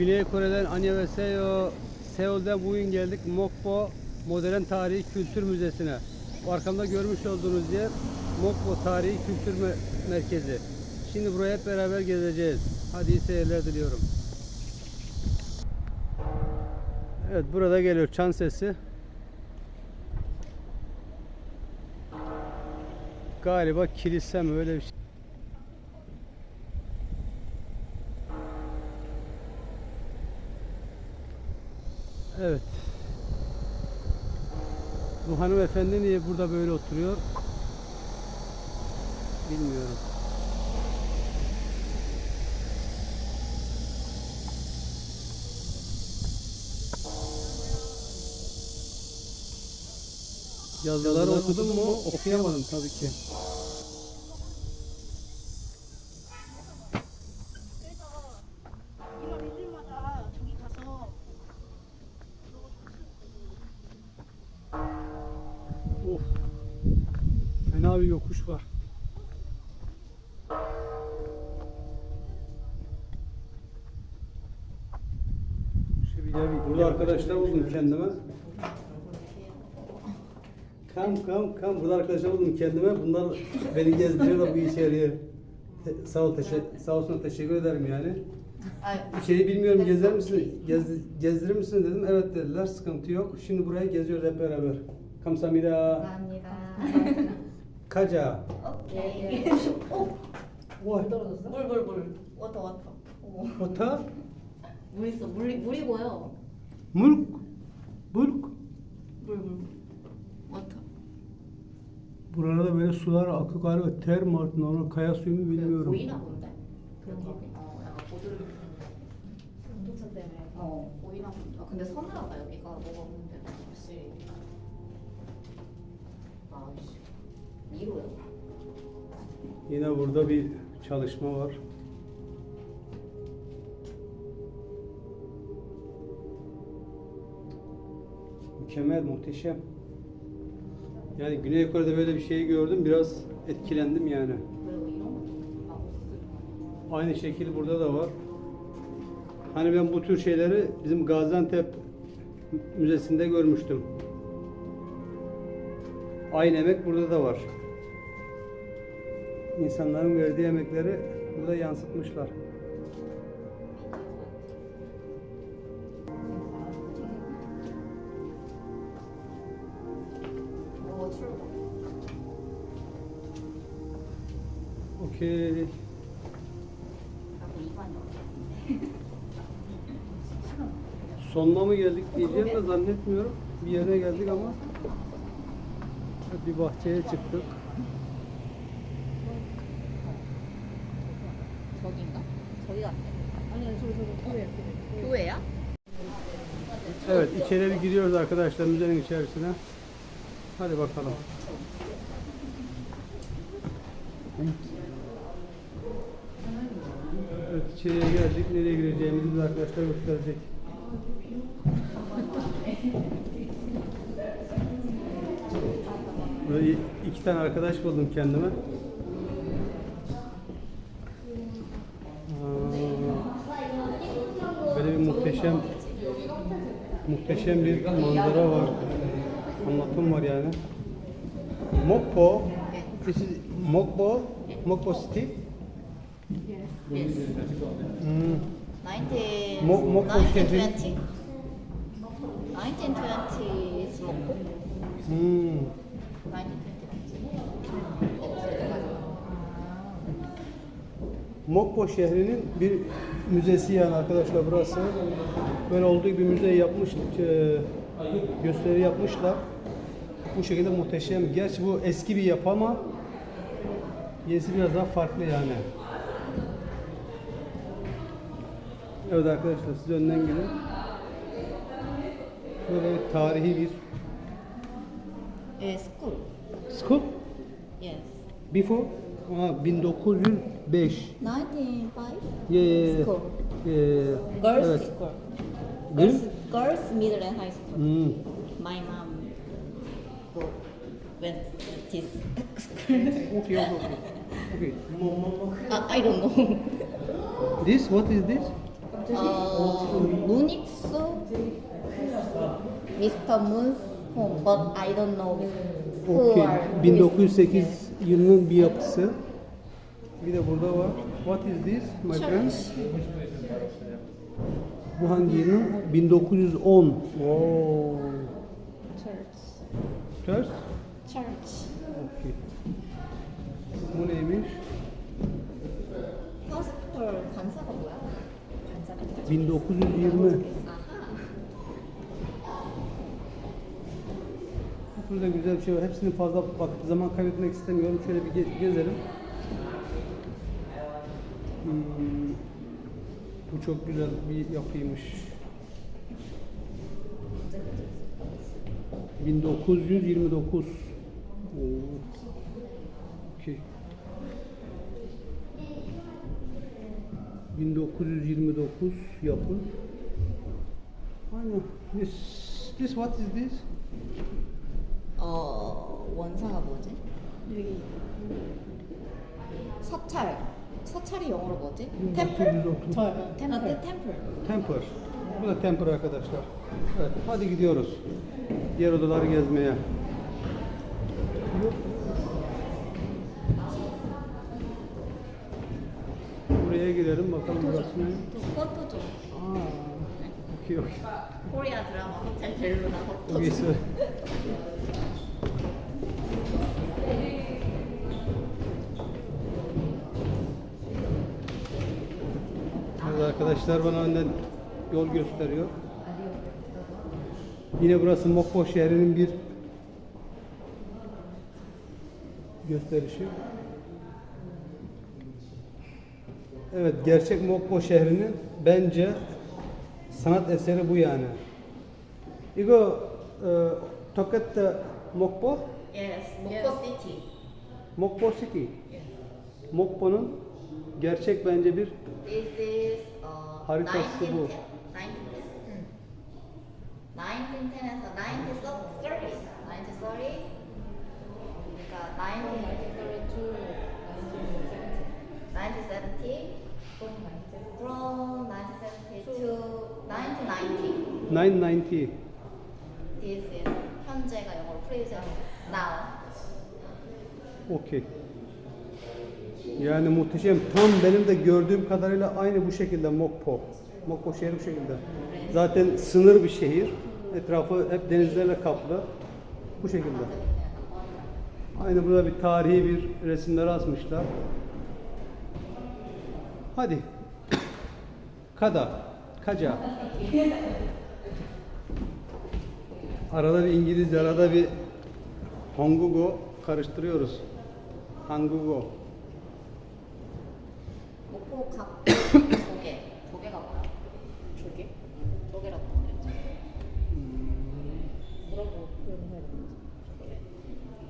Güney Kore'den Annyeonghaseyo, Seul'de bugün geldik Mokpo Modern Tarihi Kültür Müzesi'ne. Arkamda görmüş olduğunuz yer Mokpo Tarihi Kültür Me- Merkezi. Şimdi buraya hep beraber gezeceğiz. Hadi iyi seyirler diliyorum. Evet burada geliyor çan sesi. Galiba kilise mi öyle bir şey. Evet. Bu hanımefendi niye burada böyle oturuyor? Bilmiyorum. Yazıları okudum mu? Okuyamadım tabii ki. Burada arkadaşlar buldum kendime. Kam kam kam. Burada arkadaşlar buldum kendime. Bunlar beni gezdiriyorlar bu içeriye. Te- Sağ ol, teşekkür, sağ olsun teşekkür ederim yani. İçeriği bilmiyorum gezer misin? Gez, gezdirir misin dedim. Evet dediler. Sıkıntı yok. Şimdi burayı geziyoruz hep beraber. Kamsamida. 감사합니다. Kaca. 오케이. Vay. 물, 물, 물. 워터, 워터. 어머. Ota. 물 있어. 물이, 물이고요. Mulk. Bulk. 물, 물. 워터. Buralarda böyle sular akıyor galiba ter mi artık normal kaya suyu mu bilmiyorum. 보이나 본데? 그런 게. 어, 약간 보드름. 온도차 때문에. 어, 보이나 본데. 아, 근데 서늘하다, 여기가. 뭐가 없는데. 확실히. 아, 씨. 미로야. Yine burada bir çalışma var. mükemmel, muhteşem. Yani Güney Kore'de böyle bir şey gördüm. Biraz etkilendim yani. Aynı şekil burada da var. Hani ben bu tür şeyleri bizim Gaziantep Müzesi'nde görmüştüm. Aynı emek burada da var. İnsanların verdiği emekleri burada yansıtmışlar. Okey. 하고 이관이 없네. Sonuna mı geldik diyeceğim de zannetmiyorum. Bir yere geldik ama bir bahçeye çıktık. 저기인가? 저기 같아. 아니야, 저기 저기 교회 교회야? Evet içeri bir giriyoruz arkadaşlar müzenin içerisine. Hadi bakalım. Evet içeriye geldik. Nereye gireceğimizi bize arkadaşlar gösterecek. Burada iki tane arkadaş buldum kendime. Böyle bir muhteşem muhteşem bir manzara var. Anlatım var yani. Mokpo. This is Mokpo. Mokpo City. Yes. Hmm. 19, Mo- şehri. 1920. 1920 is Mokpo. Hmm. 1920. Mokpo şehrinin bir müzesi yani arkadaşlar burası. Böyle olduğu gibi müze yapmış, e, gösteri yapmışlar. Bu şekilde muhteşem. Gerçi bu eski bir yapı ama yesi biraz daha farklı yani. Evet arkadaşlar siz önden gelin. Böyle tarihi bir school. school Yes. before Aa, 1905 1905. Yeah, yeah, yeah. School. Yeah, Girls evet. school. Girls? Girls, girls middle and high school. Hmm. My mom go went this. Okay, okay, okay. okay. uh, I don't know. This, what is this? 어, 무닉스 미스터 문스 홈 but I don't know who Okey. are who is 1908 yılının bir yapısı. Bir de burada var. What is this my friend? Bu hangi yılın? 1910. Wow. Church. Church? Church. Okey. Bu neymiş? 1920. 아하. Burada güzel bir şey var. Hepsini fazla bak zaman kaybetmek istemiyorum. Şöyle bir ge- gezelim. Hmm, bu çok güzel bir yapıymış. 1929. Oo. Okey. 1929 yapı. Aynen. This, this what is this? 어 원사가 뭐지? 사찰. 사찰이 영어로 뭐지? 템플? 1930. 아, 템플. 템플. Temper. Bu da Temper arkadaşlar. Evet, hadi gidiyoruz. Diğer odaları gezmeye. Buraya girelim bakalım burası ne? 포토 좀. Aa, okey okey. 코리아 드라마 호텔 델루나 포토 Okey, 좀. söyle. Evet arkadaşlar bana önden yol gösteriyor. Yine burası Mokpo şehrinin bir gösterişi. Evet, gerçek Mokko şehrinin bence sanat eseri bu yani. Igo, e, Tokat'ta Mokpo? Yes, Mokpo City. Mokpo City. Yes. Mokpo'nun gerçek bence bir This is, uh, haritası bu. 1910 1930 1930 1932 1970 From 1970 to 1990. 990. This is 현재가 영어로 present now. Okey. Yani muhteşem. Tam benim de gördüğüm kadarıyla aynı bu şekilde Mokpo. Mokpo şehri bu şekilde. Zaten sınır bir şehir. Etrafı hep denizlerle kaplı. Bu şekilde. Aynı burada bir tarihi bir resimleri asmışlar. Hadi. Kada. Kaca. Arada bir İngilizce, arada bir Hongugo karıştırıyoruz. Hangugo. 목포 각 조개. 조개가 뭐야? 조개? 조개라고 그랬지. 뭐라고 표현해야 되는지. 조개.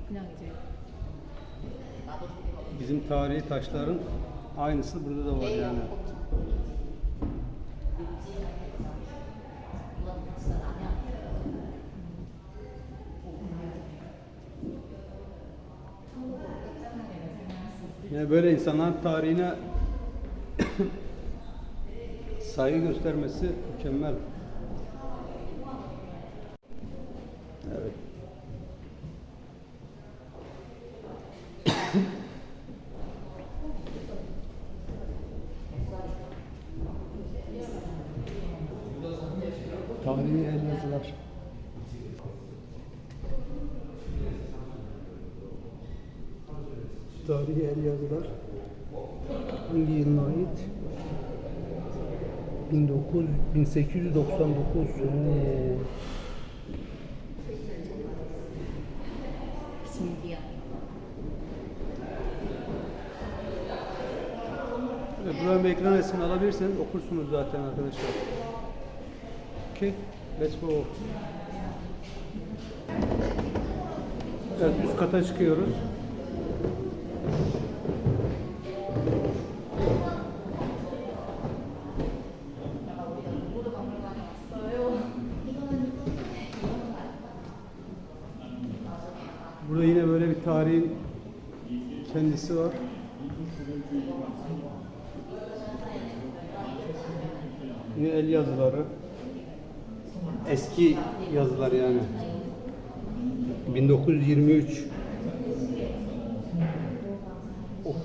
그냥 이제 나도 조개가 Bizim tarihi taşların aynısı burada da var 대형 yani. Yani böyle insanlar tarihine saygı göstermesi mükemmel. Evet. 1900, 1899 Oo. Evet, bir ekran resmini alabilirseniz okursunuz zaten arkadaşlar. Okay, let's go. Evet, üst kata çıkıyoruz. Kendisi var. Yine el yazıları. Eski yazılar yani. 1923. Of.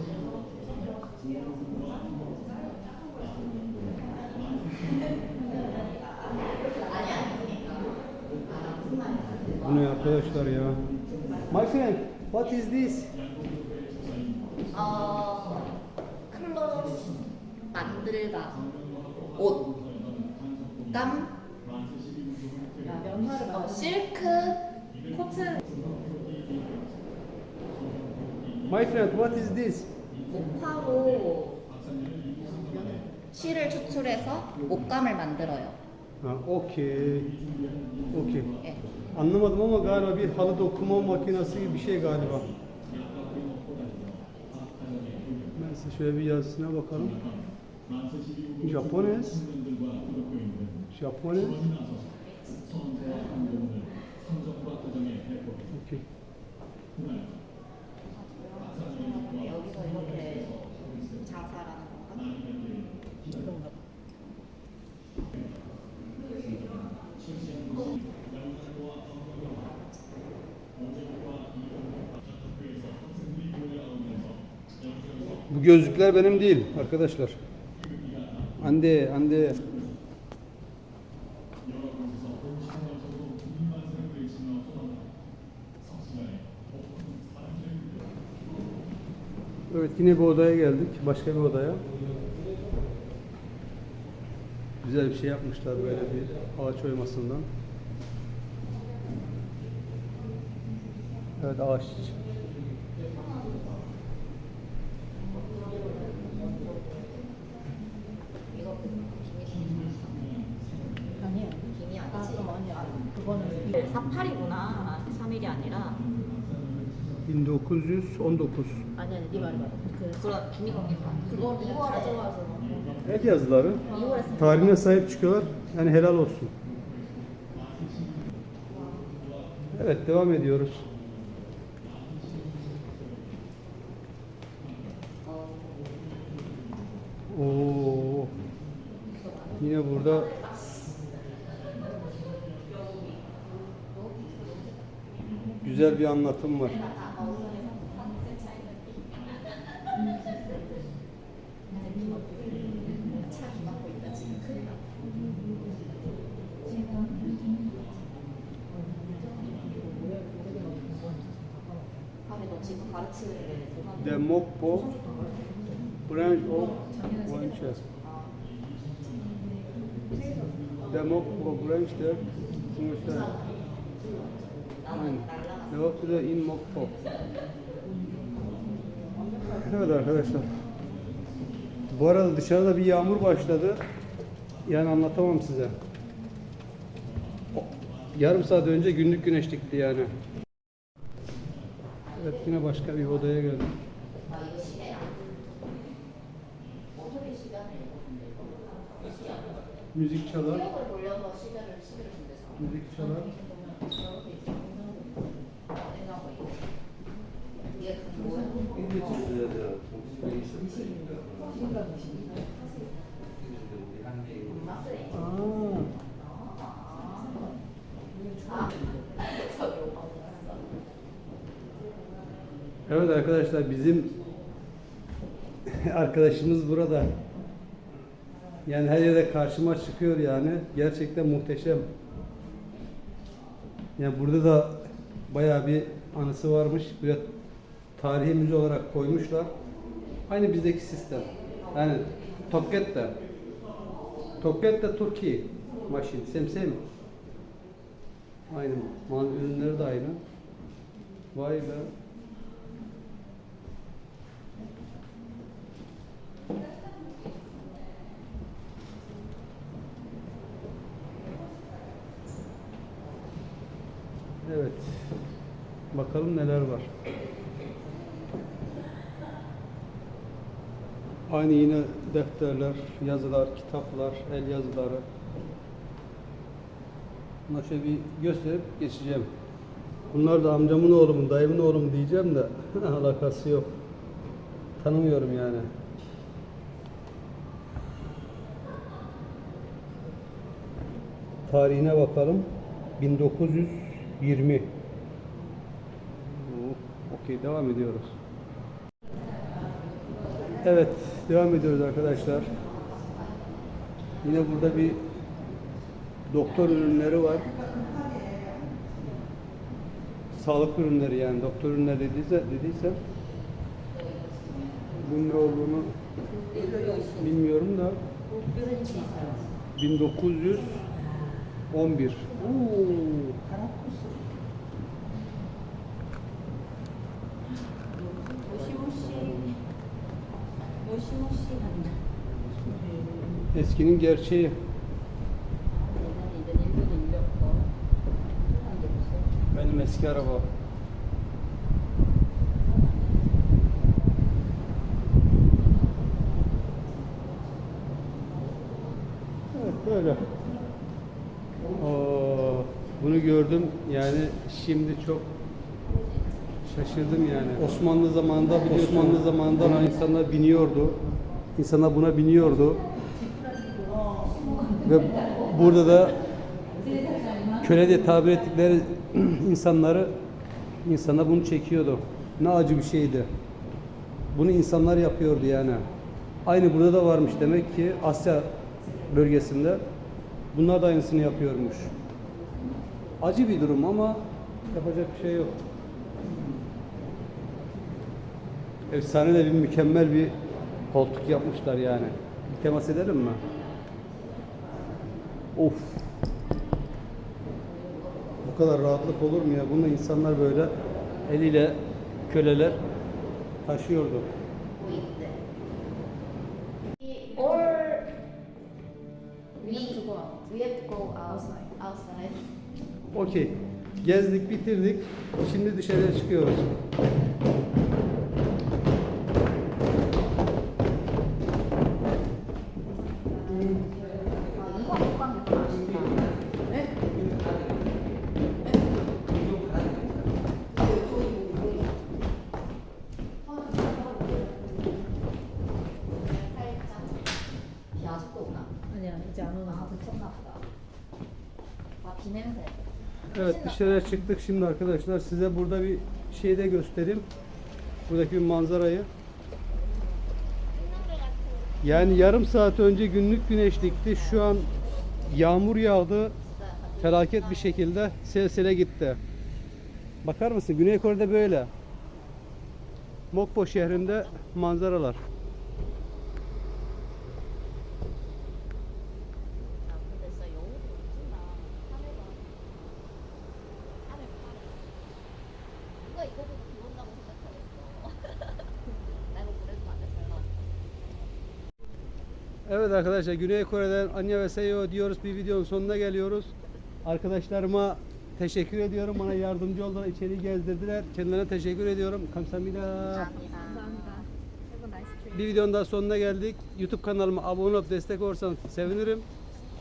Bu ne arkadaşlar ya? My friend, what is this? 어, 클로스 만들다 옷, 땀, 면화를 어, 실크, 코튼, My friend, what is this? 목화로 실을 추출해서 옷감을 만들어요. Ha, okey. Okey. 예. Anlamadım ama galiba bir halı dokuma makinesi gibi bir şey galiba. Size şöyle bir yazısına bakalım. Japones. Japones. Okey. Gözlükler benim değil arkadaşlar. Ande, ande. Evet yine bir odaya geldik. Başka bir odaya. Güzel bir şey yapmışlar böyle bir ağaç oymasından. Evet ağaç. 48이구나. 3일이 아니라. 1919. 아니 아니 네 말이 맞아. 그 그런 김이 거기 그거 2월에 가져와서 El yazıları 2월에 tarihine sahip çıkıyorlar. Yani helal olsun. Evet devam ediyoruz. Oo. Yine burada güzel bir anlatım var. The Mokpo branch of Wanchas. The Mokpo branch de Wanchas. Neoptile in Mokpo. Evet arkadaşlar. Bu arada dışarıda bir yağmur başladı. Yani anlatamam size. Yarım saat önce günlük güneşlikti yani. Evet yine başka bir odaya geldim. Müzik çalar. Müzik çalar. 그 뭐야? Aa. Evet arkadaşlar bizim arkadaşımız burada. Yani her yerde karşıma çıkıyor yani. Gerçekten muhteşem. Yani burada da bayağı bir anısı varmış. Böyle tarihi müze olarak koymuşlar. Aynı bizdeki sistem. Yani Tokket'te. Tokket'te Türkiye. Maşin. Same. Aynı. Mal ürünleri de aynı. Vay be. Evet. Bakalım neler var. Aynı yine defterler, yazılar, kitaplar, el yazıları. Bunları şöyle bir gösterip geçeceğim. Bunlar da amcamın oğlu mu, dayımın oğlu mu diyeceğim de alakası yok. Tanımıyorum yani. tarihine bakalım. 1920. Oo, Okey devam ediyoruz. Evet devam ediyoruz arkadaşlar. Yine burada bir doktor ürünleri var. Sağlık ürünleri yani doktor ürünleri dediyse, dediyse bunun ne olduğunu bilmiyorum da 1911. Oo. Eskinin gerçeği. Benim eski araba. Evet böyle. Oo, bunu gördüm yani şimdi çok şaşırdım yani. Osmanlı zamanında biliyorsun Osmanlı zamanında buna insanlar biniyordu. İnsanlar buna biniyordu. Ve burada da köle diye tabir ettikleri insanları insana bunu çekiyordu. Ne acı bir şeydi. Bunu insanlar yapıyordu yani. Aynı burada da varmış demek ki Asya bölgesinde bunlar da aynısını yapıyormuş. Acı bir durum ama yapacak bir şey yok. Efsane de bir mükemmel bir koltuk yapmışlar yani. Bir temas edelim mi? Of. Bu kadar rahatlık olur mu ya? Bunu insanlar böyle eliyle köleler taşıyordu. Okey. Gezdik, bitirdik. Şimdi dışarıya çıkıyoruz. Evet dışarıya çıktık şimdi arkadaşlar. Size burada bir şey de göstereyim. Buradaki bir manzarayı. Yani yarım saat önce günlük güneşlikti. Şu an yağmur yağdı. Felaket bir şekilde silsile gitti. Bakar mısın? Güney Kore'de böyle. Mokpo şehrinde manzaralar. 누가 이거 보고 비 온다고 생각하겠어. 나 이거 그래서 안돼 잘 나왔어. Evet arkadaşlar Güney Kore'den Anya ve Seyo diyoruz bir videonun sonuna geliyoruz. Arkadaşlarıma teşekkür ediyorum. Bana yardımcı oldular, içeri gezdirdiler. Kendilerine teşekkür ediyorum. Kamsahamnida. 감사합니다. Bir videonun daha sonuna geldik. YouTube kanalıma abone olup destek olursanız sevinirim.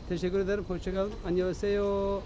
Teşekkür ederim. Hoşçakalın. Anya ve Seyo.